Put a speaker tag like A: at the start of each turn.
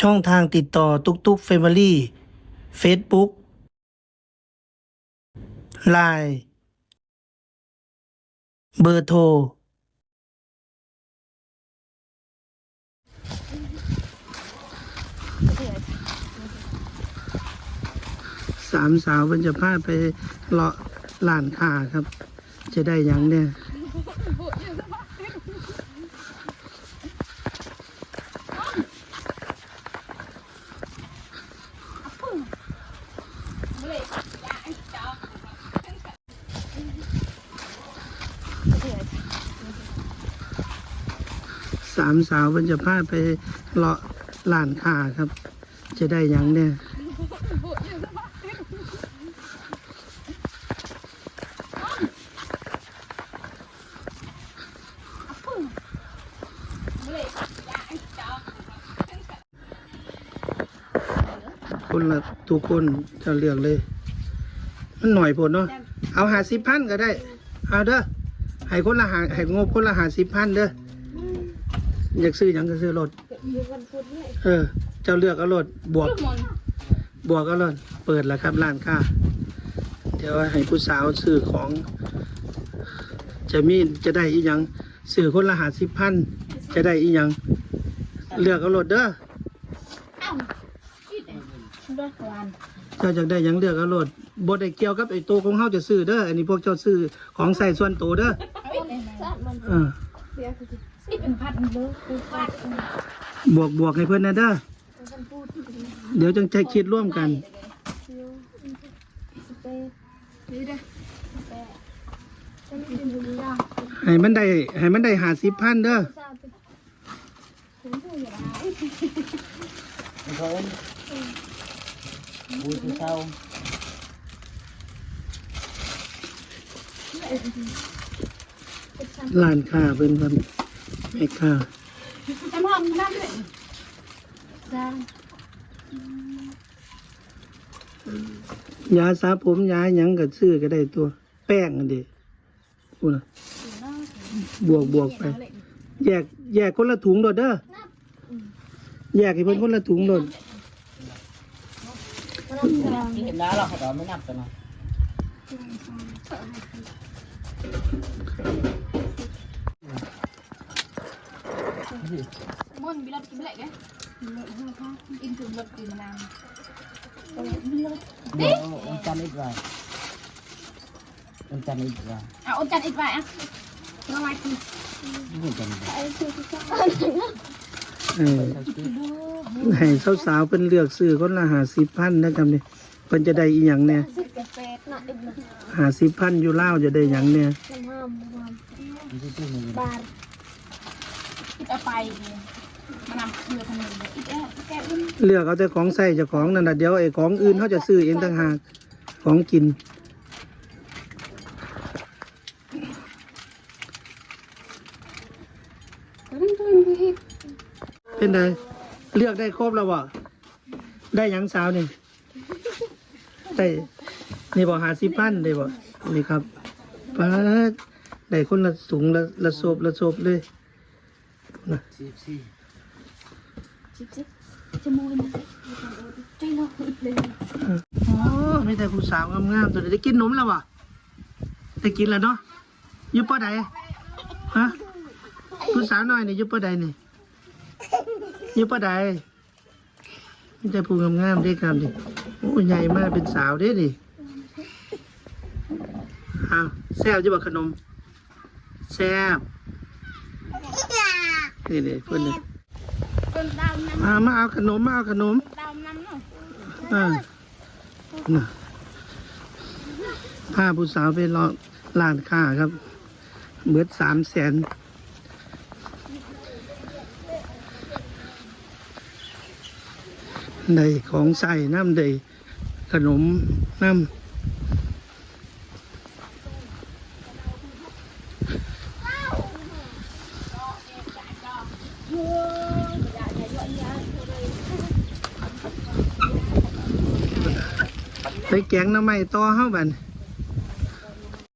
A: ช่องทางติดต่อตุกตุกเฟมิลี่เฟซบุ๊กไลน์เบอร์โทร สามสาวมันจะพาไปเลาะลานค้าครับ จะได้หยังเนี่ย สามสาวมันจะพาไปเลาะลานค้าครับ จะได้หยังเนี่ยคนละทุกคนจะเลือกเลย มันหน่อยผลเนาะเอาหาสิบพันก็ได้ เอาเด้อให้คนละหาให้งบคนละหาสิบพันเด้อ อยากซื้อหยังก็ซื้อรถเออ เจ้าเลือกเอารถบวก บวกเอารถเปิดแล้วครับร้านค้าเดี๋ยวให้ผู้สาวซื้อของ จะมีจะได้อีหยังซื้อคนละหาสิบพันจะได้อีหยังเลือกเอารถเด้อ
B: ด้วยกวน
A: เจ้าจะได้หยังเลือกเอาโลดบ่ได้เกี่ยวกับไอ้ตัวของเฮาจะซื้อเด้ออันนี้พวกเจ้าซื้อของใส่ส่วนตัวเด้อ
B: สัต ว์มัน
A: เออ
B: สิเป็นพัดมันเลิกคือพัด
A: บวกบวกให้เพิ่อนนะเด้อเดี๋ยวจังใจคิดร่วมกันให้มันได้ให้มันได้หาสิบพันเด้อ
B: ทราบเป็นฉันพูดอย่า ร
C: thôi vui thì sao
A: ร้านค้าเพิ่นเพิ่นแม่ค้า
B: ทำห้องนั่นเลยจ้ายา
A: สระผมยาหยังก็ซื้อก็ได้ตัว แป้งอันเด้พูดน่ะบวกบวกไป แยกแยกคนละถุงโดดเด้อแยกให้เพิ่นคนละถุงโดด
C: cái hiểm đá là họ đó mới nằm cho nó
B: มุ่นบิลล์กินเละไงกินถึงรถกินมานา น
C: Đưa ông chăn ít vào ông chăn ít vào
B: อะอมจันอีกไปอะน้องไม้กิน
C: Không chăn vào
A: เออให้สาวๆเพิ่นเลือกซื้อคนละหาสิบพันนะครับนี่เพิ่นจะได้อีหยังเนี่ย
B: น่ะอีกนะ
A: หาสิบพันอยู่ลาวจะได้หยังเนี่ย
B: น้ำห้ามห้ามบาทคิดเอาไปมานำเรือทางนี้อีกแอบแก้ว
A: เลือกเอาแต่ของใส่เจ้าของนั่นนะเดี๋ยวไอ้ของอื่นเขาจะซื้อเองต่างหากของกินเป็นไงเลือกได้ครบแล้วบ่ได้หยังสาวนี่ได้ นี่บอกหาสิบพันได้บ่นี่ครับป้าดได้คนละสูงละละโซบละโซบเลยนะ
C: xì xì
B: ชิบชิบจมูกมันใจเราเลย
A: อ๋อมีแต่ผู้สาวงามๆตัวนี้ได้กินนมแล้วบ่ได้กินแล้วเนาะอยู่ป้อใดฮะผู้สาวน้อยนี่อยู่ป้อใดนี่อยู่ป้อใดมีแต่ผู้งามๆเด้ครับดิโอ้ใหญ่มากเป็นสาวเด้ดิ อ้าวแซ่บจะบอกขนม แซ่บนี่นี่เพื่อนนี่
B: เป็นดาวน้
A: มามาเอาขนมมาเอาขนมำ
B: ดาวน้ำเนาะ
A: อ่าน่ะพาผู้สาวไปรอร้านค้าครับเบิดสามแสนได้ของใส่น้ำได้ขนมน้ำ ไปแกงน้ำไม้ต่อเฮ้าบัน